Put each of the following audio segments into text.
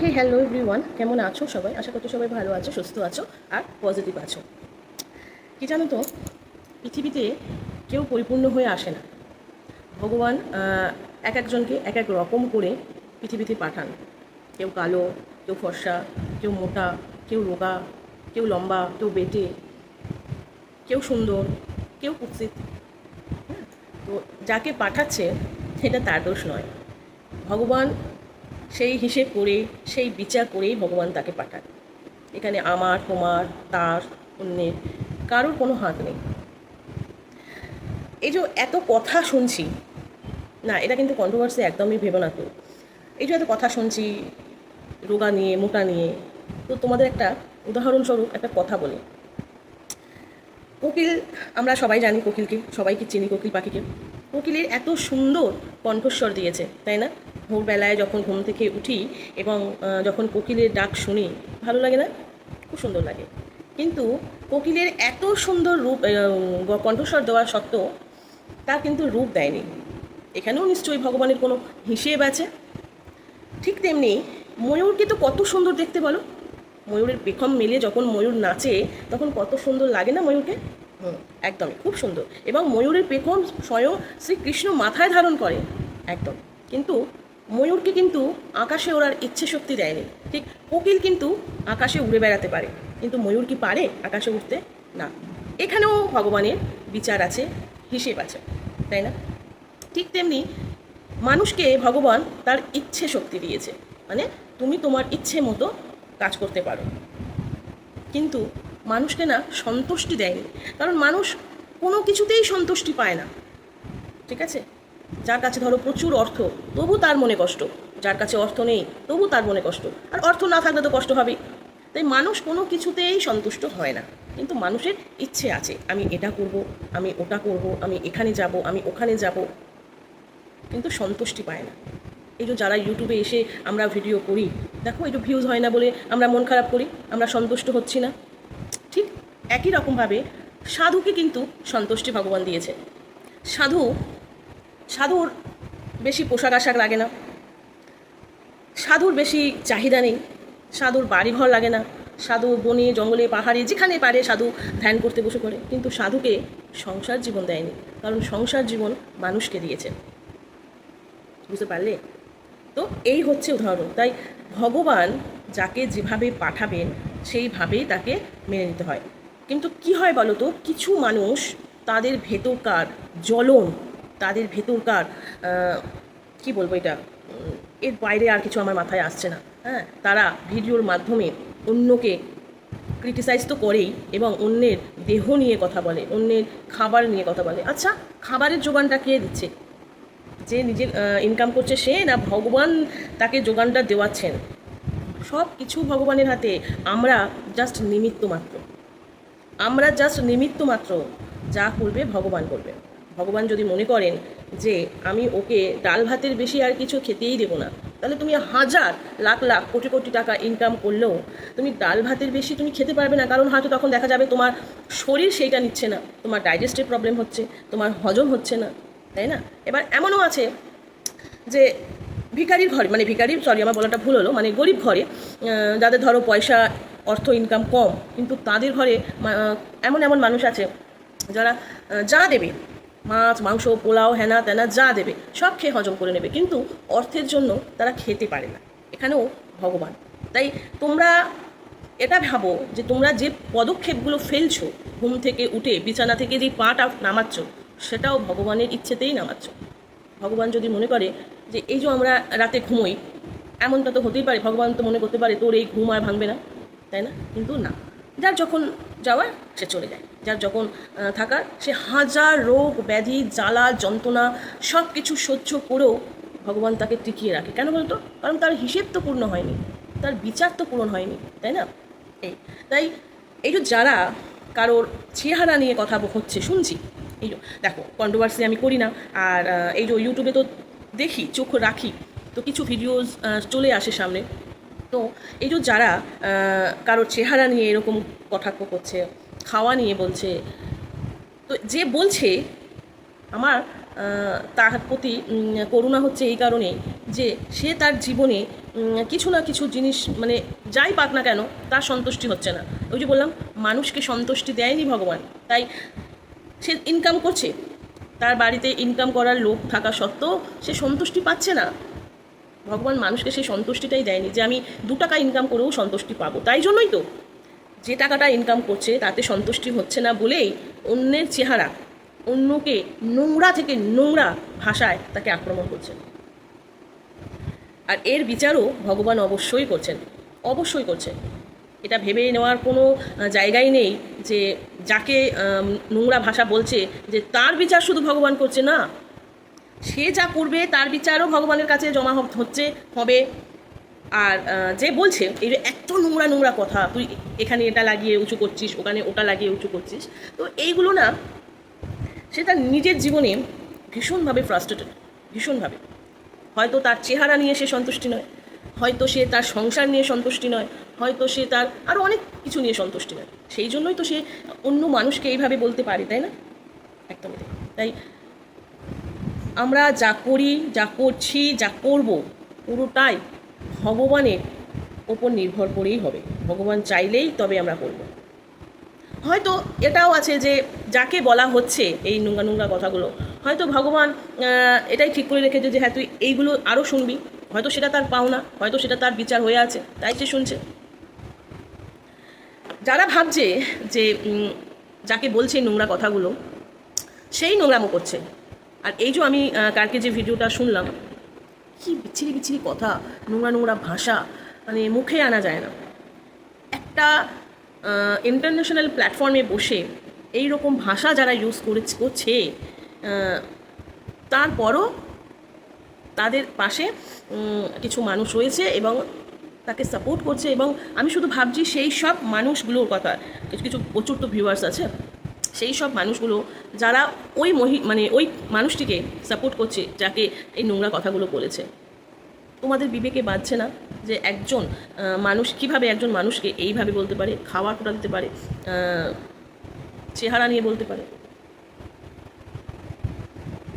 হে hello everyone কেমন আছো সবাই? আশা করছি সবাই ভালো আছো, সুস্থ আছো আর পজিটিভ আছো। কি জানো তো? পৃথিবীতে কেউ পরিপূর্ণ হয়ে আসে না। ভগবান এক একজনকে এক এক রকম করে পৃথিবীতে পাঠান। কেউ কালো, কেউ ফর্সা, কেউ মোটা, কেউ রোগা, কেউ লম্বা, কেউ বেটে, কেউ সুন্দর, কেউ কুৎসিত? তো যাকে পাঠাচ্ছে, সেটা তার দোষ নয়। ভগবান সেই হিসেব করে, সেই বিচার করেই ভগবান তাকে পাঠান। এখানে আমার, তোমার, তার, অন্যের কারোর কোনো হাত নেই। এই যে এত কথা শুনছি, না, এটা কিন্তু কন্ট্রোভার্সি একদমই ভেবো না তো এই যে এত কথা শুনছি, রোগা নিয়ে, মোটা নিয়ে, তো তোমাদের একটা উদাহরণস্বরূপ একটা কথা বলি। কোকিল, আমরা সবাই জানি কোকিলকে, সবাইকে চিনি কোকিল পাখিকে। কোকিলের এত সুন্দর কণ্ঠস্বর দিয়েছে, তাই না? ভোরবেলায় যখন ঘুম থেকে উঠি এবং যখন কোকিলের ডাক শুনি ভালো লাগে না? খুব সুন্দর লাগে। কিন্তু কোকিলের এত সুন্দর রূপ কণ্ঠস্বর দেওয়া সত্ত্বেও তার কিন্তু রূপ দেয়নি। এখানেও নিশ্চয়ই ভগবানের কোনো হিসেব আছে? ঠিক তেমনি ময়ূরকে তো কত সুন্দর দেখতে বলো? ময়ূরের পেখম মেলে যখন ময়ূর নাচে তখন কত সুন্দর লাগে না ময়ূরকে? হুম। একদমই খুব সুন্দর। এবং ময়ূরের পেখম স্বয়ং শ্রীকৃষ্ণ মাথায় ধারণ করে। একদম। কিন্তু ময়ূরকে কিন্তু আকাশে ওড়ার ইচ্ছে শক্তি দেয়নি। ঠিক, কোকিল কিন্তু আকাশে উড়ে বেড়াতে পারে। কিন্তু ময়ূর কি পারে আকাশে উঠতে না। এখানেও ভগবানের বিচার আছে, হিসেব আছে, তাই না? ঠিক তেমনি মানুষকে ভগবান তার ইচ্ছে শক্তি দিয়েছে। মানে তুমি তোমার ইচ্ছে মতো কাজ করতে পারো। কিন্তু মানুষকে না সন্তুষ্টি দেয়নি। কারণ মানুষ কোনো কিছুতেই সন্তুষ্টি পায় না। ঠিক আছে? যার কাছে ধরো প্রচুর অর্থ, তবু তার মনে কষ্ট। যার কাছে অর্থ নেই, তবু তার মনে কষ্ট। আর অর্থ না থাকলে তো কষ্ট হবেই। তাই মানুষ কোনো কিছুতেই সন্তুষ্ট হয় না। কিন্তু মানুষের ইচ্ছে আছে, আমি এটা করব, আমি ওটা করব, আমি এখানে যাব, আমি ওখানে যাব। কিন্তু সন্তুষ্টি পায় না। এই যে যারা ইউটিউবে এসে আমরা ভিডিও করি, দেখো একটু ভিউজ হয় না বলে আমরা মন খারাপ করি, আমরা সন্তুষ্ট হচ্ছি না। ঠিক একই রকমভাবে সাধুকে কিন্তু সন্তুষ্টি ভগবান দিয়েছে। সাধু সাধুর বেশি পোশাক আশাক লাগে না। সাধুর বেশি চাহিদা নেই। সাধুর বাড়িঘর লাগে না। সাধু বনে, জঙ্গলে, পাহাড়ে, যেখানে পারে সাধু ধ্যান করতে বসে করে কিন্তু সাধুকে সংসার জীবন দেয়নি। কারণ সংসার জীবন মানুষকে দিয়েছে। বুঝতে পারলে? তো এই হচ্ছে উদাহরণ। তাই ভগবান যাকে যেভাবে পাঠাবেন, সেইভাবেই তাকে মেনে নিতে হয়। কিন্তু কি হয় বলো তো কিছু মানুষ তাদের ভেতরকার জ্বলন তাদের ভেতরকার কি বলব এটা এর বাইরে আর কিছু আমার মাথায় আসছে না। হ্যাঁ তারা ভিডিওর মাধ্যমে অন্যকে ক্রিটিসাইজ তো করেই এবং অন্যের দেহ নিয়ে কথা বলে, অন্যের খাবার নিয়ে কথা বলে। আচ্ছা খাবারের যোগানটা কে দিচ্ছে? যে নিজে ইনকাম করছে সে না ভগবান তাকে যোগানটা দেওয়াচ্ছেন? সব কিছু ভগবানের হাতে। আমরা জাস্ট নিমিত্ত মাত্র। আমরা জাস্ট নিমিত্ত মাত্র যা করবে ভগবান করবে। ভগবান যদি মনে করেন যে আমি ওকে ডাল ভাতের বেশি আর কিছু খেতেই দেবো না, তাহলে তুমি হাজার, লাখ লাখ, কোটি কোটি টাকা ইনকাম করলেও তুমি ডাল ভাতের বেশি তুমি খেতে পারবে না। কারণ হয়তো তখন দেখা যাবে তোমার শরীর সেইটা নিচ্ছে না, তোমার ডাইজেস্টিভ প্রবলেম হচ্ছে, তোমার হজম হচ্ছে না, তাই না? এবার এমনও আছে যে ভিখারির ঘরে মানে ভিখারি সরি আমার বলাটা ভুল হলো মানে গরিব ঘরে যাদের ধরো পয়সা, অর্থ ইনকাম কম, কিন্তু তাদের ঘরে এমন এমন মানুষ আছে যারা যা দেবে মাছ, মাংস, পোলাও, হেনা, তেনা যা দেবে, সব খেয়ে হজম করে নেবে। কিন্তু অর্থের জন্য তারা খেতে পারে না। এখানেও ভগবান। তাই তোমরা এটা ভাবো যে তোমরা যে পদক্ষেপগুলো ফেলছো, ঘুম থেকে উঠে, বিছানা থেকে যে পাটা নামাচ্ছ, সেটাও ভগবানের ইচ্ছেতেই নামাচ্ছ। ভগবান যদি মনে করে যে এই যে আমরা রাতে ঘুমোই, এমনটা তো হতেই পারে, ভগবান তো মনে করতে পারে তোর এই ঘুম আর ভাঙবে না, তাই না? কিন্তু না। যার যখন যাওয়ার সে চলে যায়। যার যখন থাকার সে হাজার রোগ, ব্যাধি, জ্বালা, যন্ত্রণা সব কিছু সহ্য করেও ভগবান তাকে টিকিয়ে রাখে। কেন বলতো? কারণ তার হিসেব তো পূর্ণ হয়নি। তার বিচার তো পূরণ হয়নি, তাই না? এই, তাই এই যে যারা কারোর চেহারা নিয়ে কথা হচ্ছে, শুনছি, এই দেখো কন্ট্রোভার্সি আমি করি না, আর এই যে ইউটিউবে তো দেখি, চোখ রাখি, তো কিছু ভিডিওস চলে আসে সামনে। তো এই যে যারা কারোর চেহারা নিয়ে এরকম কটাক্ষ করছে, খাওয়া নিয়ে বলছে, তো যে বলছে, আমার তার প্রতি করুণা হচ্ছে এই কারণে যে সে তার জীবনে কিছু না কিছু জিনিস মানে যাই পাক না কেন, তার সন্তুষ্টি হচ্ছে না। ওই যে বললাম, মানুষকে সন্তুষ্টি দেয়নি ভগবান, তাই সে ইনকাম করছে। তার বাড়িতে ইনকাম করার লোক থাকা সত্ত্বেও সে সন্তুষ্টি পাচ্ছে না। ভগবান মানুষকে সেই সন্তুষ্টিটাই দেয়নি যে আমি দু টাকা ইনকাম করেও সন্তুষ্টি পাবো। তাই জন্যই তো যে টাকাটা ইনকাম করছে তাতে সন্তুষ্টি হচ্ছে না বলেই অন্যের চেহারা, অন্যকে নোংরা থেকে নোংরা ভাষায় তাকে আক্রমণ করছে। আর এর বিচারও ভগবান অবশ্যই করছেন অবশ্যই করছেন। এটা ভেবে নেওয়ার কোনো জায়গাই নেই যে যাকে নোংরা ভাষা বলছে যে তার বিচার শুধু ভগবান করছে না সে যা করবে তার বিচারও ভগবানের কাছে জমা হচ্ছে, হবে। আর যে বলছে এই যে এত নোংরা নোংরা কথা, তুই এখানে এটা লাগিয়ে উঁচু করছিস, ওখানে ওটা লাগিয়ে উঁচু করছিস। তো এইগুলো না, সে তার নিজের জীবনে ভীষণভাবে ফ্রাস্ট্রেটেড ভীষণভাবে। হয়তো তার চেহারা নিয়ে সে সন্তুষ্টি নয়, হয়তো সে তার সংসার নিয়ে সন্তুষ্টি নয়, হয়তো সে তার আরও অনেক কিছু নিয়ে সন্তুষ্টি নয়। সেই জন্যই তো সে অন্য মানুষকে এইভাবে বলতে পারে, তাই না? একদমই তাই। আমরা যা করি, যা করছি, যা করব, পুরোটাই ভগবানের ওপর নির্ভর করেই হবে। ভগবান চাইলেই তবে আমরা করব। হয়তো এটাও আছে যে, যাকে বলা হচ্ছে এই নোংরা নোংরা কথাগুলো, হয়তো ভগবান এটাই ঠিক করে রেখেছে যে হ্যাঁ তুই এইগুলো আরও শুনবি। হয়তো সেটা তার পাওনা, হয়তো সেটা তার বিচার হয়ে আছে, তাই সে শুনছে। যারা ভাবছে যে যাকে বলছে নোংরা কথাগুলো, সেই নোংরামো করছে। আর এই যে আমি কালকে যে ভিডিওটা শুনলাম, কি বিচ্ছিরি বিচ্ছিরি কথা, নোংরা নোংরা ভাষা মানে মুখে আনা যায় না। একটা ইন্টারন্যাশনাল প্ল্যাটফর্মে বসে এই রকম ভাষা যারা ইউজ করে করছে তারপরও তাদের পাশে কিছু মানুষ রয়েছে এবং তাকে সাপোর্ট করছে এবং আমি শুধু ভাবছি সেই সব মানুষগুলোর কথা, কিছু কিছু প্রচুর তো ভিউয়ার্স আছে সেই সব মানুষগুলো যারা ওই মহি মানে ওই মানুষটিকে সাপোর্ট করছে, যাকে এই নোংরা কথাগুলো বলেছে। তোমাদের বিবেকে বাঁধছে না যে একজন মানুষ কীভাবে একজন মানুষকে এইভাবে বলতে পারে, খাওয়ার টোটা দিতে পারে চেহারা নিয়ে বলতে পারে?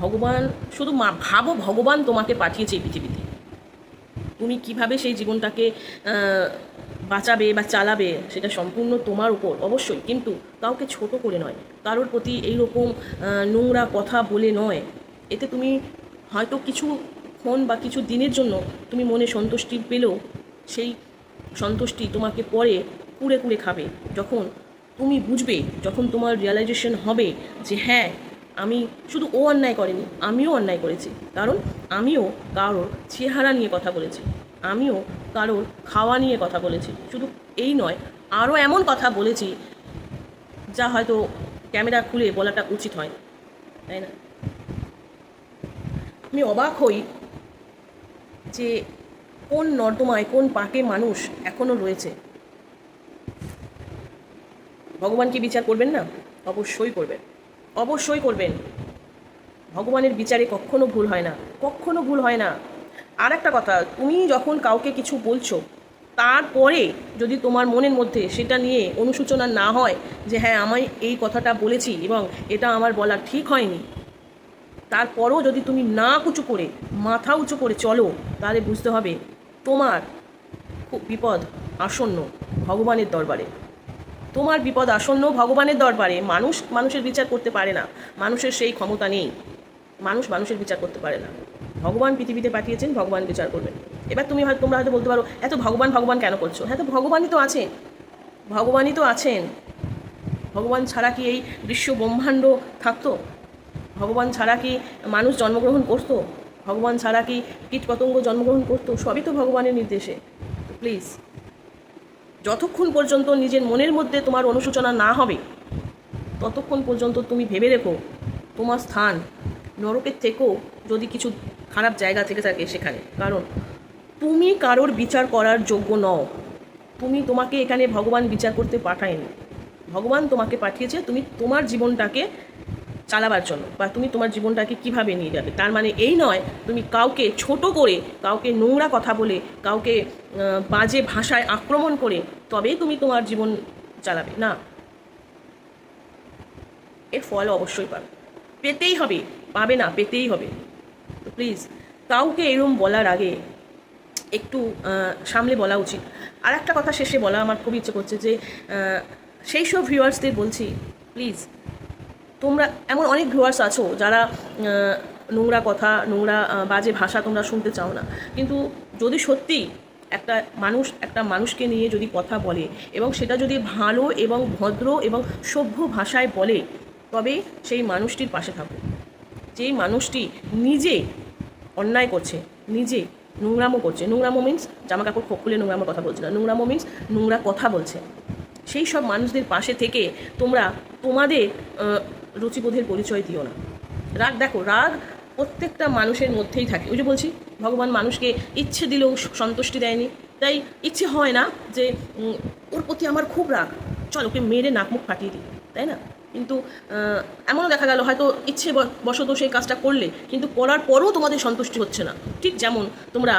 ভগবান, শুধু মা, ভাবো ভগবান তোমাকে পাঠিয়েছে এই পৃথিবীতে। তুমি কীভাবে সেই জীবনটাকে বাঁচাবে বা চালাবে, সেটা সম্পূর্ণ তোমার উপর, অবশ্যই। কিন্তু কাউকে ছোট করে নয়। কারোর প্রতি এইরকম নোংরা কথা বলে নয়। এতে তুমি হয়তো কিছু ক্ষণ বা কিছু দিনের জন্য তুমি মনে সন্তুষ্টি পেলেও, সেই সন্তুষ্টি তোমাকে পরে কুড়ে কুড়ে খাবে। যখন তুমি বুঝবে, যখন তোমার রিয়ালাইজেশন হবে যে হ্যাঁ আমি শুধু ও অন্যায় করেনি, আমিও অন্যায় করেছি। কারণ আমিও কারোর চেহারা নিয়ে কথা বলেছি। আমিও কারোর খাওয়া নিয়ে কথা বলেছি। শুধু এই নয়, আরও এমন কথা বলেছি যা হয়তো ক্যামেরা খুলে বলাটা উচিত হয় তাই না? আমি অবাক হই যে কোন নর্দমায়, কোন পাকে মানুষ এখনও রয়েছে। ভগবান কি বিচার করবেন না? অবশ্যই করবেন। অবশ্যই করবেন। ভগবানের বিচারে কখনো ভুল হয় না, কখনো ভুল হয় না। আর একটা কথা, তুমি যখন কাউকে কিছু বলছো, তারপরে যদি তোমার মনের মধ্যে সেটা নিয়ে অনুশোচনা না হয় যে হ্যাঁ আমি এই কথাটা বলেছি এবং এটা আমার বলা ঠিক হয়নি, তারপরও যদি তুমি না উঁচু করে, মাথা উঁচু করে চলো, তাহলে বুঝতে হবে তোমার বিপদ আসন্ন ভগবানের দরবারে। তোমার বিপদ আসন্ন ভগবানের দরবারে মানুষ মানুষের বিচার করতে পারে না। মানুষের সেই ক্ষমতা নেই। মানুষ মানুষের বিচার করতে পারে না। ভগবান পৃথিবীতে পাঠিয়েছেন, ভগবান বিচার করবেন। এবার তুমি হয়তো, তোমরা হয়তো বলতে পারো, এত ভগবান ভগবান কেন করছ? হ্যাঁ তো ভগবানই তো আছেন। ভগবানই তো আছেন। ভগবান ছাড়া কি এই বিশ্ব ব্রহ্মাণ্ড থাকতো? ভগবান ছাড়া কি মানুষ জন্মগ্রহণ করতো? ভগবান ছাড়া কি কীট পতঙ্গ জন্মগ্রহণ করতো? সবই তো ভগবানের নির্দেশে। প্লিজ, যতক্ষণ পর্যন্ত নিজের মনের মধ্যে তোমার অনুশোচনা না হবে, ততক্ষণ পর্যন্ত তুমি ভেবে রেখো, তোমার স্থান, নরকের থেকেও যদি কিছু খারাপ জায়গা থেকে থাকে সেখানে কারণ, তুমি কারোর বিচার করার যোগ্য নও। তুমি তোমাকে এখানে ভগবান বিচার করতে পাঠায়নি। ভগবান তোমাকে পাঠিয়েছে, তুমি তোমার জীবনটাকে চালাবার জন্য বা তুমি তোমার জীবনটাকে কীভাবে নিয়ে যাবে। তার মানে এই নয়, তুমি কাউকে ছোট করে, কাউকে নোংরা কথা বলে, কাউকে বাজে ভাষায় আক্রমণ করে তবেই তুমি তোমার জীবন চালাবে। না। এর ফল অবশ্যই পাবে। পেতেই হবে, পাবে না, পেতেই হবে। প্লিজ, কাউকে এরম বলার আগে একটু সামলে বলা উচিত। আর একটা কথা শেষে বলা আমার খুব ইচ্ছে করছে যে সেই সব ভিউয়ার্সদের বলছি প্লিজ তোমরা, এমন অনেক ভিউয়ার্স আছো যারা নোংরা কথা, নোংরা বাজে ভাষা তোমরা শুনতে চাও না। কিন্তু যদি সত্যি একটা মানুষ, একটা মানুষকে নিয়ে যদি কথা বলে এবং সেটা যদি ভালো এবং ভদ্র এবং সভ্য ভাষায় বলে, তবে সেই মানুষটির পাশে থাকো। যেই মানুষটি নিজে অন্যায় করছে, নিজে নোংরামো করছে, নোংরামো মিন্স জামা কাপড় খোপ খুলে নোংরামো কথা বলছে না নোংরামো মিন্স নোংরা কথা বলছে। সেই সব মানুষদের পাশে থেকে তোমরা তোমাদের রুচিবোধের পরিচয় দিও না। রাগ, দেখো, রাগ প্রত্যেকটা মানুষের মধ্যেই থাকে। ওই যে বলছি, ভগবান মানুষকে ইচ্ছে দিলেও সন্তুষ্টি দেয়নি। তাই ইচ্ছে হয় না যে ওর প্রতি আমার খুব রাগ। চল, ওকে মেরে নাক মুখ ফাটিয়ে দিই, তাই না? কিন্তু এমনও দেখা গেল, হয়তো ইচ্ছে বশত সেই কাজটা করলে, কিন্তু করার পরও তোমাদের সন্তুষ্টি হচ্ছে না। ঠিক যেমন তোমরা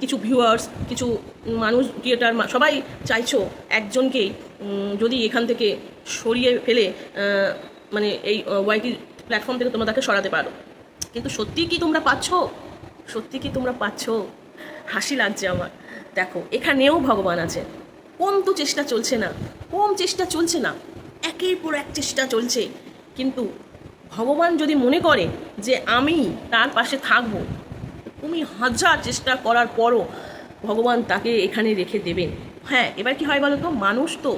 কিছু ভিউয়ার্স কিছু মানুষ ক্রিয়েটার সবাই চাইছো একজনকেই যদি এখান থেকে সরিয়ে ফেলে মানে এই ওয়াইটি প্ল্যাটফর্ম থেকে তোমরা তাকে সরাতে পারো। কিন্তু সত্যি কি তোমরা পাচ্ছ? সত্যি কি তোমরা পাচ্ছ? হাসি লাগছে আমার। দেখো, এখানেও ভগবান আছে। কম তো চেষ্টা চলছে না। কম চেষ্টা চলছে না। একের পর এক চেষ্টা চলছে। কিন্তু ভগবান যদি মনে করে যে আমি তার পাশে থাকব তুমি হাজার চেষ্টা করার পরও ভগবান তাকে এখানে রেখে দেবেন। হ্যাঁ এবার কি হয় বলো তো মানুষ তো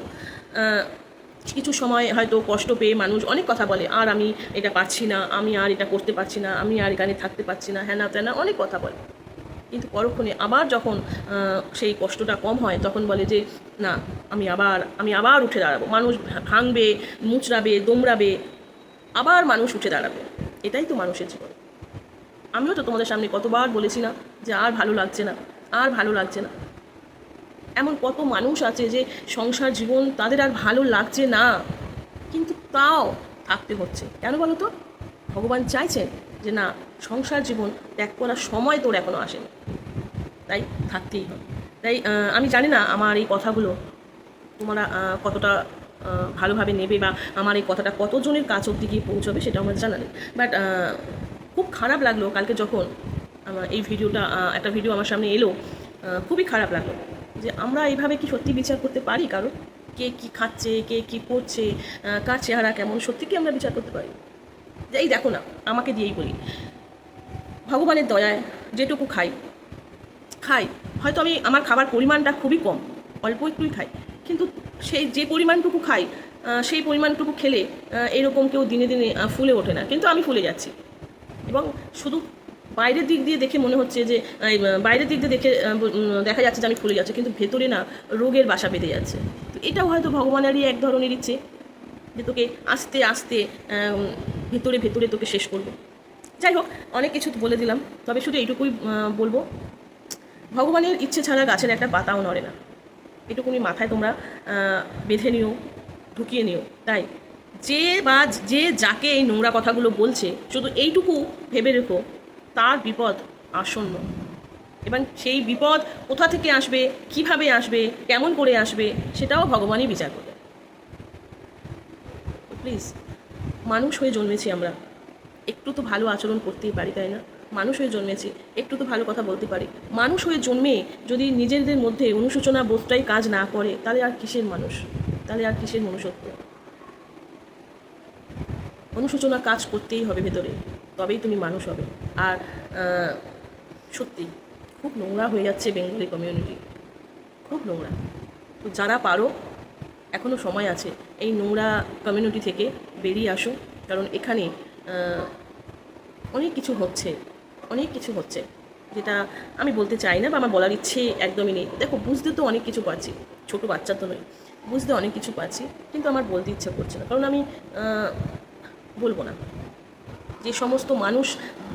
কিছু সময় হয়তো কষ্ট পেয়ে মানুষ অনেক কথা বলে, আর আমি এটা পারছি না, আমি আর এটা করতে পারছি না, আমি আর এখানে থাকতে পারছি না। হ্যাঁ না তেনা অনেক কথা বলে। কিন্তু পরক্ষণে আবার যখন সেই কষ্টটা কম হয়, তখন বলে যে, না, আমি আবার আমি আবার উঠে দাঁড়াবো। মানুষ ভাঙবে, মুচড়াবে, দোমড়াবে, আবার মানুষ উঠে দাঁড়াবে। এটাই তো মানুষের জীবন। আমিও তো তোমাদের সামনে কতবার বলেছি না যে আর ভালো লাগছে না, আর ভালো লাগছে না। এমন কত মানুষ আছে যে সংসার, জীবন তাদের আর ভালো লাগছে না, কিন্তু তাও থাকতে হচ্ছে। কেন বলো তো? ভগবান চাইছেন যে না, সংসার জীবন ত্যাগ করার সময় তোর এখনও আসেনি। তাই থাকতেই হবে। তাই আমি জানি না আমার এই কথাগুলো তোমরা কতটা ভালোভাবে নেবে বা আমার এই কথাটা কতজনের কাছ অব্দি গিয়ে পৌঁছবে সেটা আমার জানা নেই। বাট খুব খারাপ লাগল কালকে যখন, আমার এই ভিডিওটা একটা ভিডিও আমার সামনে এলো খুবই খারাপ লাগল যে আমরা এইভাবে কি সত্যি বিচার করতে পারি কারও কে কি খাচ্ছে, কে কি করছে কার চেহারা কেমন? সত্যি কি আমরা বিচার করতে পারি? এই দেখো না, আমাকে দিয়েই বলি। ভগবানের দয়ায় যেটুকু খাই খাই। হয়তো আমি আমার খাবার পরিমাণটা খুবই কম, অল্প একটুই খাই। কিন্তু সেই যে পরিমাণটুকু খাই সেই পরিমাণটুকু খেলে এরকম কেউ দিনে দিনে ফুলে ওঠে না। কিন্তু আমি ফুলে যাচ্ছি। এবং শুধু বাইরের দিক দিয়ে দেখে মনে হচ্ছে যে বাইরের দিক দিয়ে দেখে দেখা যাচ্ছে যে আমি ফুলে যাচ্ছি। কিন্তু ভেতরে না, রোগের বাসা বেঁধে যাচ্ছে। তো এটাও হয়তো ভগবানেরই এক ধরনের ইচ্ছে, যে তোকে আস্তে আস্তে ভেতরে ভেতরে তোকে শেষ করব। যাই হোক, অনেক কিছু বলে দিলাম, তবে শুধু এইটুকুই বলব, ভগবানের ইচ্ছে ছাড়া গাছের একটা পাতাও নড়ে না। এটুকুনি মাথায় তোমরা বেঁধে নিও, ঢুকিয়ে নিও, তাই। যে বা যে যাকে এই নোংরা কথাগুলো বলছে, শুধু এইটুকু ভেবে রেখো, তার বিপদ আসন্ন। এবং সেই বিপদ কোথা থেকে আসবে, কীভাবে আসবে, কেমন করে আসবে, সেটাও ভগবানই বিচার করবে। প্লিজ মানুষ হয়ে জন্মেছি আমরা। একটু তো ভালো আচরণ করতেই পারি, তাই না? মানুষ হয়ে জন্মেছি, একটু তো ভালো কথা বলতে পারি। মানুষ হয়ে জন্মে যদি নিজেদের মধ্যে অনুশোচনা বোধটাই কাজ না করে, তাহলে আর কিসের মানুষ? তাহলে আর কিসের মনুষ্যত্ব? অনুশোচনা কাজ করতেই হবে ভেতরে, তবেই তুমি মানুষ হবে। আর সত্যি, খুব নোংরা হয়ে যাচ্ছে বেঙ্গলি কমিউনিটি খুব নোংরা। তো যারা পারো এখনও সময় আছে, এই নোংরা কমিউনিটি থেকে বেরিয়ে আসো কারণ এখানে অনেক কিছু হচ্ছে, অনেক কিছু হচ্ছে, যেটা আমি বলতে চাই না বা আমার বলার ইচ্ছে একদমই নেই। দেখো, বুঝতে তো অনেক কিছু পাচ্ছি ছোটো বাচ্চা তো নয় বুঝতে অনেক কিছু পাচ্ছি কিন্তু আমার বলতে ইচ্ছা করছে না, কারণ আমি বলব না। যে সমস্ত মানুষ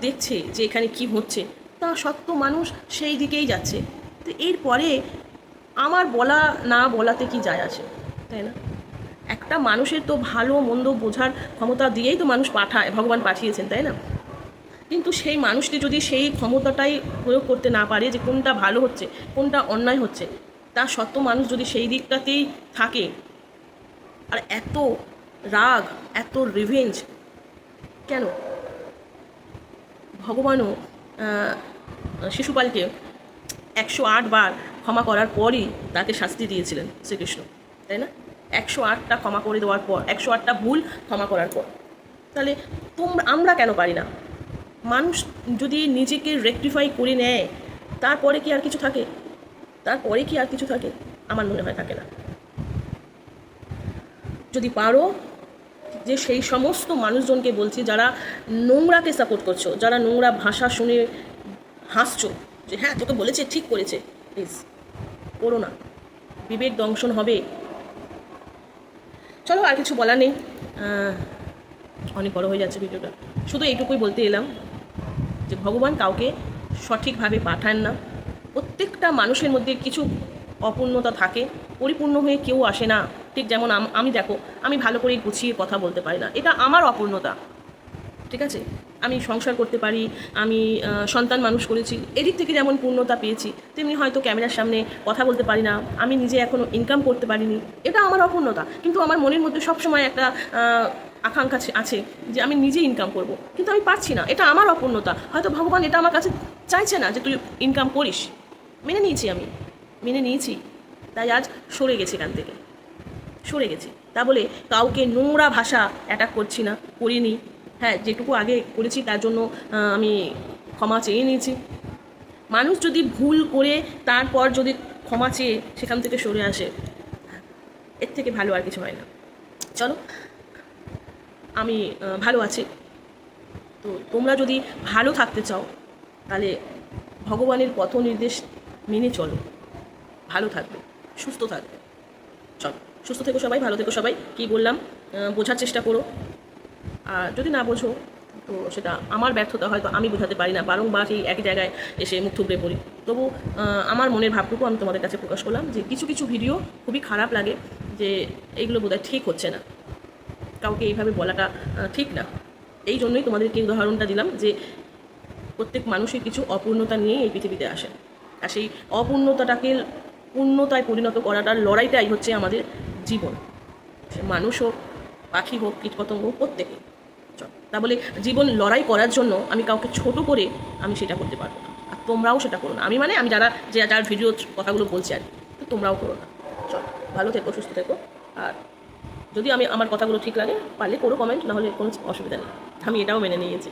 দেখছে যে এখানে কি হচ্ছে, তা সত্য মানুষ সেই দিকেই যাচ্ছে। তো এরপরে আমার বলা না বলাতে কি যায় আসে তাই না? একটা মানুষের তো ভালো, মন্দ বোঝার ক্ষমতা দিয়েই তো মানুষ পাঠায়, ভগবান পাঠিয়েছেন, তাই না? কিন্তু সেই মানুষটি যদি সেই ক্ষমতাটাই প্রয়োগ করতে না পারে যে কোনটা ভালো হচ্ছে, কোনটা অন্যায় হচ্ছে, তা সত্ত্বেও মানুষ যদি সেই দিকটাতেই থাকে, আর এত রাগ, এত রিভেঞ্জ কেন? ভগবানও শিশুপালকে একশো আট বার ক্ষমা করার পরই তাকে শাস্তি দিয়েছিলেন শ্রীকৃষ্ণ, তাই না? একশো আটটা ক্ষমা করে দেওয়ার পর, একশো আটটা ভুল ক্ষমা করার পর। তাহলে তোমরা, আমরা কেন পারি না? মানুষ যদি নিজেকে রেকটিফাই করে নেয়, তারপরে কি আর কিছু থাকে? তারপরে কি আর কিছু থাকে? আমার মনে হয় থাকে না। যদি পারো যে সেই সমস্ত মানুষজনকে বলছি যারা নোংরাকে সাপোর্ট করছ, যারা নোংরা ভাষা শুনে হাসছো, যে হ্যাঁ তোকে বলেছে, ঠিক করেছে প্লিজ করো না। বিবেক দংশন হবে। চলো, আর কিছু বলা নেই। অনেক বড় হয়ে যাচ্ছে ভিডিওটা। শুধু এইটুকুই বলতে এলাম যে ভগবান কাউকে সঠিকভাবে পাঠান না। প্রত্যেকটা মানুষের মধ্যে কিছু অপূর্ণতা থাকে, পরিপূর্ণ হয়ে কেউ আসে না। ঠিক যেমন আম- দেখো, আমি ভালো করে গুছিয়ে কথা বলতে পারি না। এটা আমার অপূর্ণতা। ঠিক আছে? আমি সংসার করতে পারি, আমি সন্তান মানুষ করেছি, এদিক থেকে যেমন পূর্ণতা পেয়েছি, তেমনি হয়তো ক্যামেরার সামনে কথা বলতে পারি না, আমি নিজে এখনও ইনকাম করতে পারিনি, এটা আমার অপূর্ণতা। কিন্তু আমার মনের মধ্যে সবসময় একটা আকাঙ্ক্ষা আছে- যে আমি নিজে ইনকাম করব, কিন্তু আমি পারছি না, এটা আমার অপূর্ণতা। হয়তো ভগবান এটা আমার কাছে চাইছে না যে তুই ইনকাম করিস। মেনে নিয়েছি আমি, মেনে নিয়েছি, তাই আজ সরে গেছি এখান থেকে, সরে গেছি। তা বলে কাউকে নোংরা ভাষা অ্যাটাক করছি না, করিনি। হ্যাঁ যেটুকু আগে করেছি তার জন্য আমি ক্ষমা চেয়ে নিয়েছি। মানুষ যদি ভুল করে তারপর যদি ক্ষমা চেয়ে সেখান থেকে সরে আসে, এর থেকে ভালো আর কিছু হয় না। চলো, আমি ভালো আছি। তো তোমরা যদি ভালো থাকতে চাও, তাহলে ভগবানের পথ নির্দেশ মেনে চলো। ভালো থাকবে, সুস্থ থাকবে। চলো, সুস্থ থেকো সবাই, ভালো থেকো সবাই। কী বললাম? বোঝার চেষ্টা করো। আর যদি না বোঝো, তো সেটা আমার ব্যর্থতা হয়তো আমি বোঝাতে পারি না। বারংবার সেই একই জায়গায় এসে মুখ থুবড়ে পড়ি। তবু আমার মনের ভাবটুকু আমি তোমাদের কাছে প্রকাশ করলাম যে কিছু কিছু ভিডিও খুবই খারাপ লাগে যে এইগুলো বোধহয় ঠিক হচ্ছে না। কাউকে এইভাবে বলাটা ঠিক না। এই জন্যই তোমাদেরকে উদাহরণটা দিলাম যে প্রত্যেক মানুষের কিছু অপূর্ণতা নিয়েই এই পৃথিবীতে আসে। আর সেই অপূর্ণতাটাকে পূর্ণতায় পরিণত করাটার লড়াইটাই হচ্ছে আমাদের জীবন। মানুষ হোক পাখি হোক, কীটপতঙ্গ হোক প্রত্যেকে তা বলে জীবন লড়াই করার জন্য আমি কাউকে ছোট করে আমি সেটা করতে পারব না। আর তোমরাও সেটা করো না। আমি মানে আমি যারা যে যার ভিডিও কথাগুলো বলছি আর তো তোমরাও করো না। চলো, ভালো থেকো, সুস্থ থেকো। আর যদি আমি আমার কথাগুলো ঠিক লাগে, পারলে করো কমেন্ট নাহলে কোনো অসুবিধা নেই। আমি এটাও মেনে নিয়েছি।